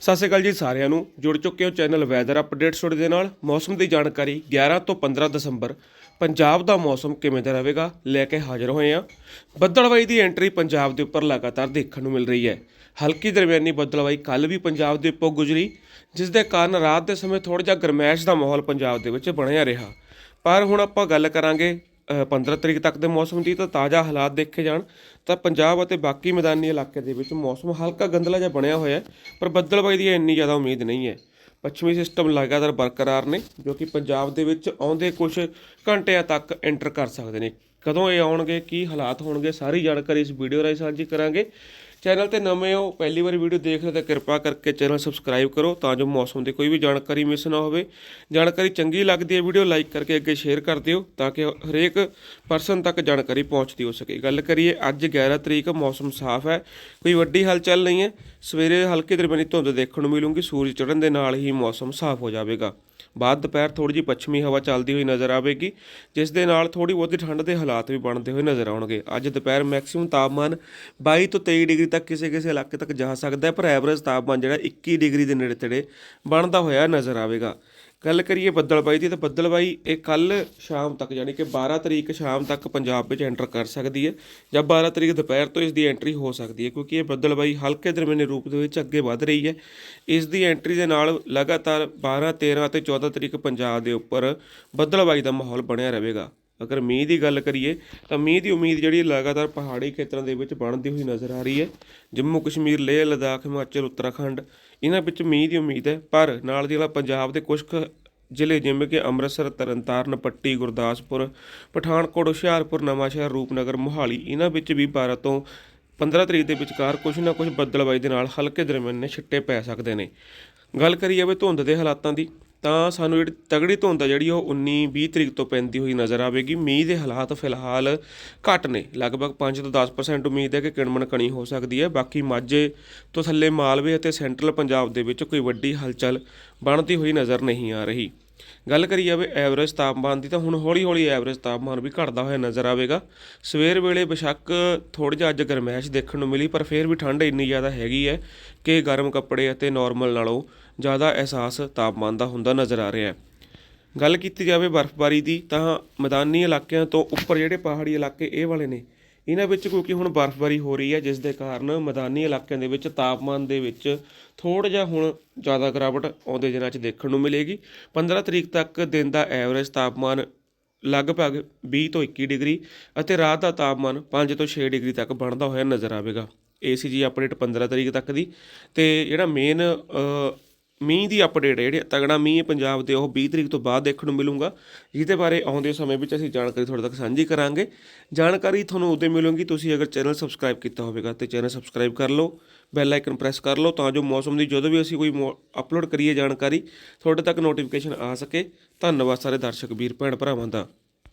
ਸਤਿ ਸ਼੍ਰੀ ਅਕਾਲ ਜੀ ਸਾਰਿਆਂ ਨੂੰ। ਜੁੜ ਚੁੱਕੇ ਹੋ ਚੈਨਲ ਵੈਦਰ ਅਪਡੇਟ ਸਟੋਰੀ ਦੇ ਨਾਲ। ਮੌਸਮ ਦੀ ਜਾਣਕਾਰੀ 11 ਤੋਂ 15 ਦਸੰਬਰ। ਪੰਜਾਬ ਦਾ ਮੌਸਮ ਕਿਵੇਂ ਦਾ ਰਹੇਗਾ, ਲੈ ਕੇ ਹਾਜ਼ਰ ਹੋਏ ਹਾਂ। ਬੱਦਲਵਾਈ ਦੀ ਐਂਟਰੀ ਪੰਜਾਬ ਦੇ ਉੱਪਰ ਲਗਾਤਾਰ ਦੇਖਣ ਨੂੰ ਮਿਲ ਰਹੀ ਹੈ। ਹਲਕੀ ਦਰਮਿਆਨੀ ਬੱਦਲਵਾਈ ਕੱਲ ਵੀ ਪੰਜਾਬ ਦੇ ਉੱਪਰ ਗੁਜ਼ਰੀ, ਜਿਸ ਦੇ ਕਾਰਨ ਰਾਤ ਦੇ ਸਮੇਂ ਥੋੜਾ ਜਿਹਾ ਗਰਮੈਸ਼ ਦਾ ਮਾਹੌਲ ਪੰਜਾਬ ਦੇ ਵਿੱਚ ਬਣਿਆ ਰਿਹਾ। ਪਰ ਹੁਣ ਆਪਾਂ ਗੱਲ ਕਰਾਂਗੇ 15 ਤਰੀਕ ਤੱਕ ਦੇ ਮੌਸਮ ਦੀ ਤਾਂ ਤਾਜ਼ਾ ਹਾਲਾਤ ਦੇਖੇ ਜਾਣ, ਤਾਂ ਪੰਜਾਬ ਅਤੇ ਬਾਕੀ ਮੈਦਾਨੀ ਇਲਾਕੇ ਦੇ ਵਿੱਚ ਮੌਸਮ ਹਲਕਾ ਗੰਦਲਾ ਜਿਹਾ ਬਣਿਆ ਹੋਇਆ ਹੈ, ਪਰ ਬੱਦਲਬਾਈ ਦੀ ਇੰਨੀ ਜ਼ਿਆਦਾ ਉਮੀਦ ਨਹੀਂ ਹੈ। ਪੱਛਮੀ ਸਿਸਟਮ ਲਗਾਤਾਰ ਬਰਕਰਾਰ ਨੇ, ਜੋ ਕਿ ਪੰਜਾਬ ਦੇ ਵਿੱਚ ਆਉਂਦੇ ਕੁਝ ਘੰਟਿਆਂ ਤੱਕ ਐਂਟਰ ਕਰ ਸਕਦੇ ਨੇ। ਕਦੋਂ ਇਹ ਆਉਣਗੇ, ਕੀ ਹਾਲਾਤ ਹੋਣਗੇ, ਸਾਰੀ ਜਾਣਕਾਰੀ ਇਸ ਵੀਡੀਓ ਰਾਹੀਂ ਸਾਂਝੀ ਕਰਾਂਗੇ। ਚੈਨਲ ਤੇ ਨਵੇਂ ਹੋ, ਪਹਿਲੀ ਵਾਰ ਵੀਡੀਓ ਦੇਖ ਰਹੇ ਤਾਂ ਕਿਰਪਾ ਕਰਕੇ ਚੈਨਲ ਸਬਸਕ੍ਰਾਈਬ ਕਰੋ ਤਾਂ ਜੋ ਮੌਸਮ ਦੀ ਕੋਈ ਵੀ ਜਾਣਕਾਰੀ ਮਿਸ ਨਾ ਹੋਵੇ। ਜਾਣਕਾਰੀ ਚੰਗੀ ਲੱਗਦੀ ਹੈ ਵੀਡੀਓ ਲਾਈਕ ਕਰਕੇ ਅੱਗੇ ਸ਼ੇਅਰ ਕਰ ਦਿਓ ਤਾਂ ਕਿ ਹਰੇਕ ਪਰਸਨ ਤੱਕ ਜਾਣਕਾਰੀ ਪਹੁੰਚਦੀ ਹੋ ਸਕੇ। ਗੱਲ ਕਰੀਏ, ਅੱਜ 11 ਤਰੀਕ ਮੌਸਮ ਸਾਫ਼ ਹੈ, ਕੋਈ ਵੱਡੀ ਹਲਚਲ ਨਹੀਂ ਹੈ। ਸਵੇਰੇ ਹਲਕੇ ਦਰਮਿਆਨੀ ਧੁੰਦ ਦੇਖਣ ਨੂੰ ਮਿਲੂਗੀ, ਸੂਰਜ ਚੜ੍ਹਨ ਦੇ ਨਾਲ ਹੀ ਮੌਸਮ ਸਾਫ਼ ਹੋ ਜਾਵੇਗਾ। ਬਾਅਦ ਦੁਪਹਿਰ ਥੋੜੀ ਜਿਹੀ ਪੱਛਮੀ ਹਵਾ ਚੱਲਦੀ ਹੋਈ ਨਜ਼ਰ ਆਵੇਗੀ, ਜਿਸ ਦੇ ਨਾਲ ਥੋੜੀ ਬਹੁਤੀ ਠੰਡ ਦੇ ਹਾਲਾਤ ਵੀ ਬਣਦੇ ਹੋਏ ਨਜ਼ਰ ਆਉਣਗੇ। ਅੱਜ ਦੁਪਹਿਰ ਮੈਕਸਿਮਮ ਤਾਪਮਾਨ 22 ਤੋਂ 23 ਡਿਗਰੀ ਤੱਕ ਕਿਸੇ ਕਿਸੇ ਇਲਾਕੇ ਤੱਕ ਜਾ ਸਕਦਾ ਹੈ, ਪਰ ਐਵਰੇਜ ਤਾਪਮਾਨ ਜਿਹੜਾ 21 ਡਿਗਰੀ ਦੇ ਨੇੜੇ ਤੇੜੇ ਬਣਦਾ ਹੋਇਆ ਨਜ਼ਰ ਆਵੇਗਾ। ਗੱਲ ਕਰੀਏ ਬੱਦਲਬਾਈ ਦੀ, ਤਾਂ ਬੱਦਲਬਾਈ ਇਹ ਕੱਲ ਸ਼ਾਮ ਤੱਕ, ਯਾਨੀ ਕਿ 12 ਤਰੀਕ ਸ਼ਾਮ ਤੱਕ ਪੰਜਾਬ ਵਿੱਚ ਐਂਟਰ ਕਰ ਸਕਦੀ ਹੈ ਜਾਂ 12 ਤਰੀਕ ਦੁਪਹਿਰ ਤੋਂ ਇਸ ਦੀ ਐਂਟਰੀ ਹੋ ਸਕਦੀ ਹੈ, ਕਿਉਂਕਿ ਇਹ ਬੱਦਲਬਾਈ ਹਲਕੇ ਦਰਮਿਆਨੇ ਰੂਪ ਦੇ ਵਿੱਚ ਅੱਗੇ ਵਧ ਰਹੀ ਹੈ। ਇਸ ਦੀ ਐਂਟਰੀ ਦੇ ਨਾਲ ਲਗਾਤਾਰ 12 13 ਅਤੇ 14 ਤਰੀਕ ਪੰਜਾਬ ਦੇ ਉੱਪਰ ਬੱਦਲਬਾਈ ਦਾ ਮਾਹੌਲ ਬਣਿਆ ਰਹੇਗਾ। ਅਗਰ ਮੀਂਹ ਦੀ ਗੱਲ ਕਰੀਏ, ਤਾਂ ਮੀਂਹ ਦੀ ਉਮੀਦ ਜਿਹੜੀ ਲਗਾਤਾਰ ਪਹਾੜੀ ਖੇਤਰਾਂ ਦੇ ਵਿੱਚ ਬਣਦੀ ਹੋਈ ਨਜ਼ਰ ਆ ਰਹੀ ਹੈ। ਜੰਮੂ ਕਸ਼ਮੀਰ, ਲੇਹ ਲਦਾਖ, ਹਿਮਾਚਲ, ਉੱਤਰਾਖੰਡ, ਇਹਨਾਂ ਵਿੱਚ ਮੀਂਹ ਦੀ ਉਮੀਦ ਹੈ। ਪਰ ਨਾਲ ਦੀ ਨਾਲ ਪੰਜਾਬ ਦੇ ਕੁਝ ਕੁ ਜ਼ਿਲ੍ਹੇ ਜਿਵੇਂ ਕਿ ਅੰਮ੍ਰਿਤਸਰ, ਤਰਨਤਾਰਨ, ਪੱਟੀ, ਗੁਰਦਾਸਪੁਰ, ਪਠਾਨਕੋਟ, ਹੁਸ਼ਿਆਰਪੁਰ, ਨਵਾਂਸ਼ਹਿਰ, ਰੂਪਨਗਰ, ਮੋਹਾਲੀ, ਇਹਨਾਂ ਵਿੱਚ ਵੀ 12 ਤੋਂ 15 ਤਰੀਕ ਦੇ ਵਿਚਕਾਰ ਕੁਝ ਨਾ ਕੁਝ ਬੱਦਲਬਾਈ ਦੇ ਨਾਲ ਹਲਕੇ ਦਰਮਿਆਨੇ ਛਿੱਟੇ ਪੈ ਸਕਦੇ ਨੇ। ਗੱਲ ਕਰੀਏ ਵੀ ਧੁੰਦ ਦੇ ਹਾਲਾਤਾਂ ਦੀ ਤਾਂ ਸਾਨੂੰ ਜਿਹੜੀ ਤਗੜੀ ਧੁੰਦ ਆ ਜਿਹੜੀ ਉਹ 19 20 ਤਰੀਕ ਤੋਂ ਪੈਂਦੀ ਹੋਈ ਨਜ਼ਰ ਆਵੇਗੀ। ਮੀਂਹ ਦੇ ਹਾਲਾਤ ਫਿਲਹਾਲ ਘੱਟ ਨੇ। ਲਗਭਗ 5 ਤੋਂ 10% ਉਮੀਦ ਹੈ ਕਿ ਕਿਣਮਣ ਕਣੀ ਹੋ ਸਕਦੀ ਹੈ। ਬਾਕੀ ਮਾਝੇ ਤੋਂ ਥੱਲੇ ਮਾਲਵੇ ਅਤੇ ਸੈਂਟਰਲ ਪੰਜਾਬ ਦੇ ਵਿੱਚ ਕੋਈ ਵੱਡੀ ਹਲਚਲ ਬਣਦੀ ਹੋਈ ਨਜ਼ਰ ਨਹੀਂ ਆ ਰਹੀ। ਗੱਲ ਕਰੀ ਜਾਵੇ ਐਵਰੇਜ ਤਾਪਮਾਨ ਦੀ, ਤਾਂ ਹੁਣ ਹੌਲੀ ਹੌਲੀ ਐਵਰੇਜ ਤਾਪਮਾਨ ਵੀ ਘਟਦਾ ਹੋਇਆ ਨਜ਼ਰ ਆਵੇਗਾ। ਸਵੇਰ ਵੇਲੇ ਬੇਸ਼ੱਕ ਥੋੜ੍ਹਾ ਜਿਹਾ ਅੱਜ ਗਰਮੈਸ਼ ਦੇਖਣ ਨੂੰ ਮਿਲੀ, ਪਰ ਫਿਰ ਵੀ ਠੰਡ ਇੰਨੀ ਜ਼ਿਆਦਾ ਹੈਗੀ ਹੈ ਕਿ ਗਰਮ ਕੱਪੜੇ ਅਤੇ ਨਾਰਮਲ ਨਾਲੋਂ ਜ਼ਿਆਦਾ ਅਹਿਸਾਸ ਤਾਪਮਾਨ ਦਾ ਹੁੰਦਾ ਨਜ਼ਰ ਆ ਰਿਹਾ ਹੈ। ਗੱਲ ਕੀਤੀ ਜਾਵੇ ਬਰਫ਼ਬਾਰੀ ਦੀ, ਤਾਂ ਮੈਦਾਨੀ ਇਲਾਕਿਆਂ ਤੋਂ ਉੱਪਰ ਜਿਹੜੇ ਪਹਾੜੀ ਇਲਾਕੇ ਇਹ ਵਾਲੇ ਨੇ ਇਹਨਾਂ ਵਿੱਚ ਕਿਉਂਕਿ ਹੁਣ ਬਰਫ਼ਬਾਰੀ ਹੋ ਰਹੀ ਹੈ, ਜਿਸ ਦੇ ਕਾਰਨ ਮੈਦਾਨੀ ਇਲਾਕਿਆਂ ਦੇ ਵਿੱਚ ਤਾਪਮਾਨ ਦੇ ਵਿੱਚ ਥੋੜ੍ਹਾ ਜਿਹਾ ਹੁਣ ਜ਼ਿਆਦਾ ਗਿਰਾਵਟ ਆਉਂਦੇ ਦਿਨਾਂ 'ਚ ਦੇਖਣ ਨੂੰ ਮਿਲੇਗੀ। 15 ਤਰੀਕ ਤੱਕ ਦਿਨ ਦਾ ਐਵਰੇਜ ਤਾਪਮਾਨ ਲਗਭਗ 20 ਤੋਂ 21 ਡਿਗਰੀ ਅਤੇ ਰਾਤ ਦਾ ਤਾਪਮਾਨ 5 ਤੋਂ 6 ਡਿਗਰੀ ਤੱਕ ਬਣਦਾ ਹੋਇਆ ਨਜ਼ਰ ਆਵੇਗਾ। ਏਸੀਜੀ ਅਪਡੇਟ 15 ਤਰੀਕ ਤੱਕ ਦੀ। ਤੇ ਜਿਹੜਾ ਮੇਨ ਮੀਂਹ ਦੀ ਅਪਡੇਟ ਹੈ, ਜਿਹੜੀ ਤਗੜਾ ਮੀਂਹ ਪੰਜਾਬ ਦੇ, ਉਹ 20 ਤਰੀਕ ਤੋਂ ਬਾਅਦ ਦੇਖਣ ਨੂੰ ਮਿਲੂਗਾ। ਜਿਹਦੇ ਬਾਰੇ ਆਉਂਦੇ ਸਮੇਂ ਵਿੱਚ ਅਸੀਂ ਜਾਣਕਾਰੀ ਤੁਹਾਡੇ ਤੱਕ ਸਾਂਝੀ ਕਰਾਂਗੇ। ਜਾਣਕਾਰੀ ਤੁਹਾਨੂੰ ਉਦੋਂ ਮਿਲੂਗੀ, ਤੁਸੀਂ ਅਗਰ ਚੈਨਲ ਸਬਸਕ੍ਰਾਈਬ ਕੀਤਾ ਹੋਵੇਗਾ ਤੇ ਚੈਨਲ ਸਬਸਕ੍ਰਾਈਬ ਕਰ ਲਓ ਬੈਲ ਆਈਕਨ ਪ੍ਰੈਸ ਕਰ ਲਓ, ਤਾਂ ਜੋ ਮੌਸਮ ਦੀ ਜਦੋਂ ਵੀ ਅਸੀਂ ਕੋਈ ਅਪਲੋਡ ਕਰੀਏ ਜਾਣਕਾਰੀ, ਤੁਹਾਡੇ ਤੱਕ ਨੋਟੀਫਿਕੇਸ਼ਨ ਆ ਸਕੇ। ਧੰਨਵਾਦ ਸਾਰੇ ਦਰਸ਼ਕ, ਵੀਰ, ਭੈਣ, ਭਰਾਵਾਂ ਦਾ।